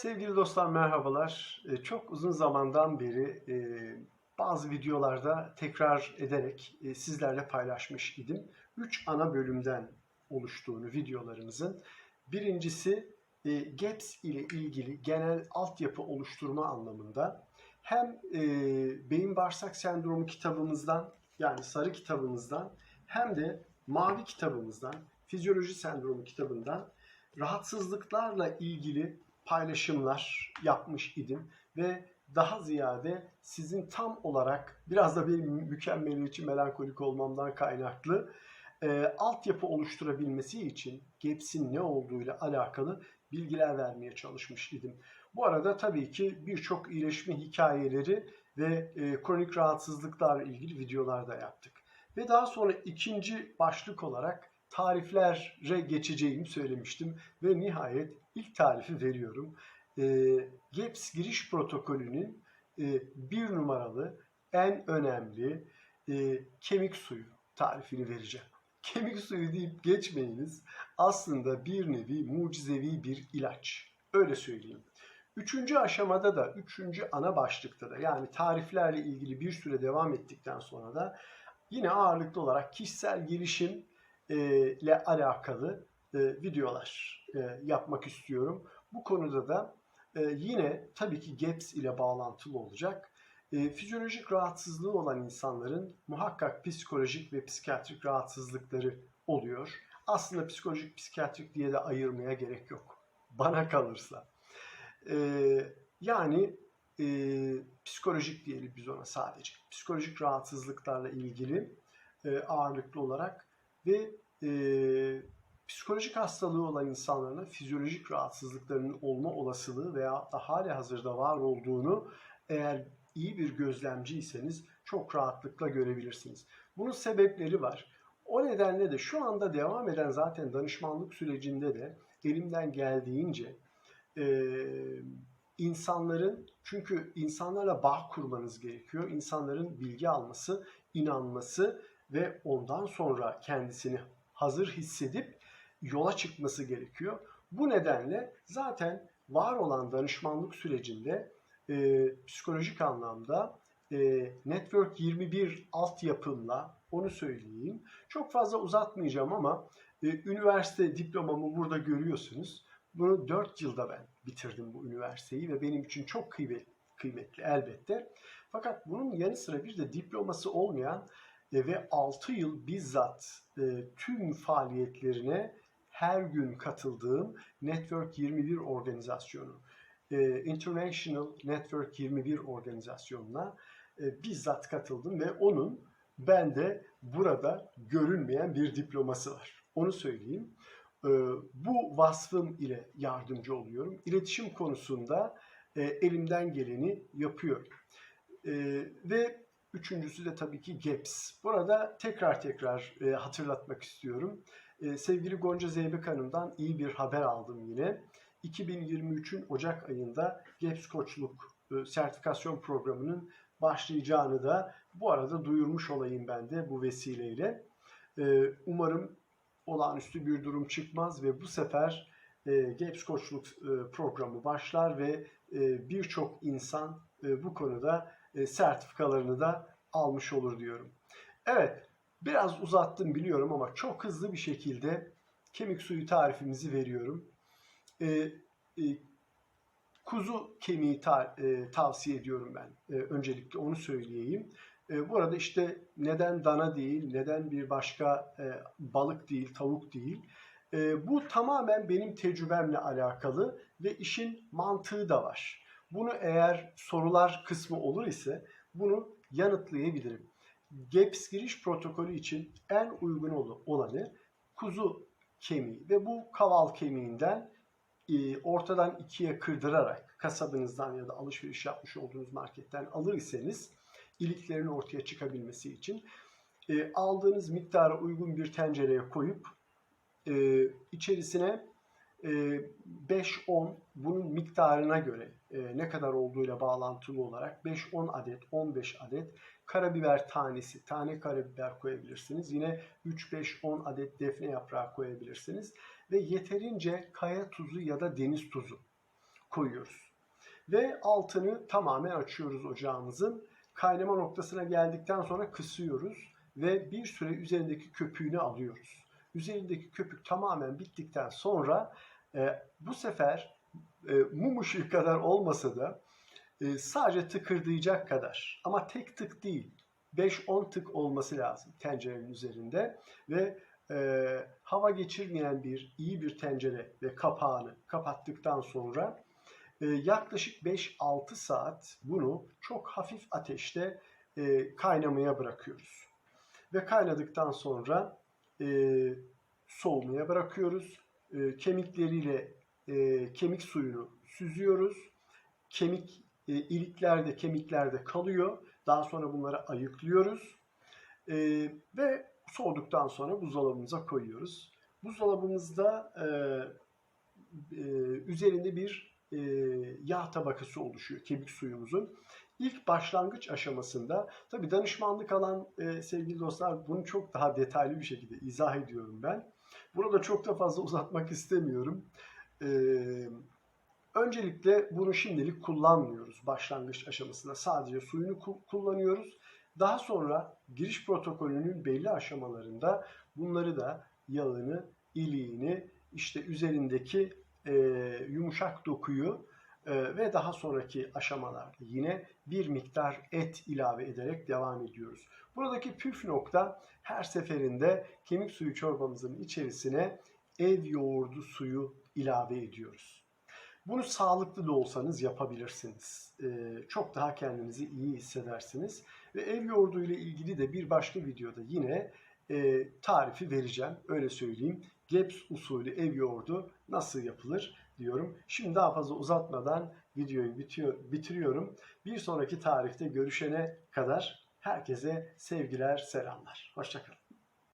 Sevgili dostlar merhabalar. Ee, Çok uzun zamandan beri e, bazı videolarda tekrar ederek e, sizlerle paylaşmış idim. Üç ana bölümden oluştuğunu videolarımızın. Birincisi e, GAPS ile ilgili genel altyapı oluşturma anlamında hem beyin bağırsak sendromu kitabımızdan yani sarı kitabımızdan hem de mavi kitabımızdan fizyoloji sendromu kitabından rahatsızlıklarla ilgili paylaşımlar yapmış idim ve daha ziyade sizin tam olarak biraz da benim mükemmeliyetçi melankolik olmamdan kaynaklı e, altyapı oluşturabilmesi için GAPS'in ne olduğuyla alakalı bilgiler vermeye çalışmış idim. Bu arada tabii ki birçok iyileşme hikayeleri ve e, kronik rahatsızlıklarla ilgili videolar da yaptık. Ve daha sonra ikinci başlık olarak tariflere geçeceğimi söylemiştim ve nihayet ilk tarifi veriyorum. E, GAPS giriş protokolünün e, bir numaralı en önemli e, kemik suyu tarifini vereceğim. Kemik suyu deyip geçmeyiniz. Aslında bir nevi mucizevi bir ilaç. Öyle söyleyeyim. Üçüncü aşamada da, üçüncü ana başlıkta da yani tariflerle ilgili bir süre devam ettikten sonra da yine ağırlıklı olarak kişisel gelişim ile alakalı e, videolar e, yapmak istiyorum. Bu konuda da e, yine tabii ki GAPS ile bağlantılı olacak. E, fizyolojik rahatsızlığı olan insanların muhakkak psikolojik ve psikiyatrik rahatsızlıkları oluyor. Aslında psikolojik psikiyatrik diye de ayırmaya gerek yok. Bana kalırsa. E, yani e, psikolojik diyelim biz ona sadece. Psikolojik rahatsızlıklarla ilgili e, ağırlıklı olarak ve e, psikolojik hastalığı olan insanların fizyolojik rahatsızlıklarının olma olasılığı veya da hali hazırda var olduğunu eğer iyi bir gözlemciyseniz çok rahatlıkla görebilirsiniz. Bunun sebepleri var. O nedenle de şu anda devam eden zaten danışmanlık sürecinde de elimden geldiğince e, insanların çünkü insanlarla bağ kurmanız gerekiyor. İnsanların bilgi alması, inanması ve ondan sonra kendisini hazır hissedip yola çıkması gerekiyor. Bu nedenle zaten var olan danışmanlık sürecinde e, psikolojik anlamda e, Network 21 altyapımla onu söyleyeyim. Çok fazla uzatmayacağım ama e, üniversite diplomamı burada görüyorsunuz. Bunu 4 yılda ben bitirdim bu üniversiteyi ve benim için çok kıymetli, kıymetli elbette. Fakat bunun yanı sıra bir de diploması olmayan ve 6 yıl bizzat e, tüm faaliyetlerine her gün katıldığım Network 21 organizasyonu, e, International Network 21 organizasyonuna e, bizzat katıldım ve onun bende burada görünmeyen bir diploması var. Onu söyleyeyim. Bu vasfım ile yardımcı oluyorum. İletişim konusunda elimden geleni yapıyorum. Ve üçüncüsü de tabii ki GAPS. Burada tekrar tekrar e, hatırlatmak istiyorum. E, sevgili Gonca Zeybek Hanım'dan iyi bir haber aldım yine. 2023'ün Ocak ayında GAPS koçluk e, sertifikasyon programının başlayacağını da bu arada duyurmuş olayım ben de bu vesileyle. E, umarım olağanüstü bir durum çıkmaz ve bu sefer e, GAPS koçluk e, programı başlar ve e, birçok insan e, bu konuda sertifikalarını da almış olur diyorum. Evet, biraz uzattım biliyorum ama çok hızlı bir şekilde kemik suyu tarifimizi veriyorum. E, e, kuzu kemiği ta, e, tavsiye ediyorum ben. E, öncelikle onu söyleyeyim. E, bu arada işte neden dana değil, neden bir başka e, balık değil, tavuk değil. E, bu tamamen benim tecrübemle alakalı ve işin mantığı da var. Bunu eğer sorular kısmı olur ise bunu yanıtlayabilirim. GAPS giriş protokolü için en uygun olanı kuzu kemiği ve bu kaval kemiğinden e, ortadan ikiye kırdırarak kasabınızdan ya da alışveriş yapmış olduğunuz marketten alır iseniz iliklerin ortaya çıkabilmesi için e, aldığınız miktara uygun bir tencereye koyup e, içerisine 5-10 bunun miktarına göre ne kadar olduğuyla bağlantılı olarak 5-10 adet 15 adet karabiber tanesi tane karabiber koyabilirsiniz. Yine 3-5-10 adet defne yaprağı koyabilirsiniz ve yeterince kaya tuzu ya da deniz tuzu koyuyoruz. Ve altını tamamen açıyoruz ocağımızın. Kaynama noktasına geldikten sonra kısıyoruz ve bir süre üzerindeki köpüğünü alıyoruz. Üzerindeki köpük tamamen bittikten sonra e, bu sefer e, mum ışığı kadar olmasa da e, sadece tıkırdayacak kadar ama tek tık değil 5-10 tık olması lazım tencerenin üzerinde ve e, hava geçirmeyen bir iyi bir tencere ve kapağını kapattıktan sonra e, yaklaşık 5-6 saat bunu çok hafif ateşte e, kaynamaya bırakıyoruz. Ve kaynadıktan sonra e, soğumaya bırakıyoruz. E, kemikleriyle e, kemik suyunu süzüyoruz. Kemik e, iliklerde, kemiklerde kalıyor. Daha sonra bunları ayıklıyoruz. E, ve soğuduktan sonra buzdolabımıza koyuyoruz. Buzdolabımızda e, e, üzerinde bir e, yağ tabakası oluşuyor kemik suyumuzun. İlk başlangıç aşamasında tabi danışmanlık alan e, sevgili dostlar bunu çok daha detaylı bir şekilde izah ediyorum ben. Bunu da çok da fazla uzatmak istemiyorum. E, öncelikle bunu şimdilik kullanmıyoruz başlangıç aşamasında. Sadece suyunu ku- kullanıyoruz. Daha sonra giriş protokolünün belli aşamalarında bunları da yağını, iliğini, işte üzerindeki e, yumuşak dokuyu e, ve daha sonraki aşamalarda yine bir miktar et ilave ederek devam ediyoruz. Buradaki püf nokta her seferinde kemik suyu çorbamızın içerisine ev yoğurdu suyu ilave ediyoruz. Bunu sağlıklı da olsanız yapabilirsiniz. Ee, çok daha kendinizi iyi hissedersiniz. Ve ev yoğurdu ile ilgili de bir başka videoda yine e, tarifi vereceğim. Öyle söyleyeyim. Geps usulü ev yoğurdu nasıl yapılır diyorum. Şimdi daha fazla uzatmadan videoyu bitiyor, bitiriyorum. Bir sonraki tarifte görüşene kadar herkese sevgiler, selamlar. Hoşçakalın.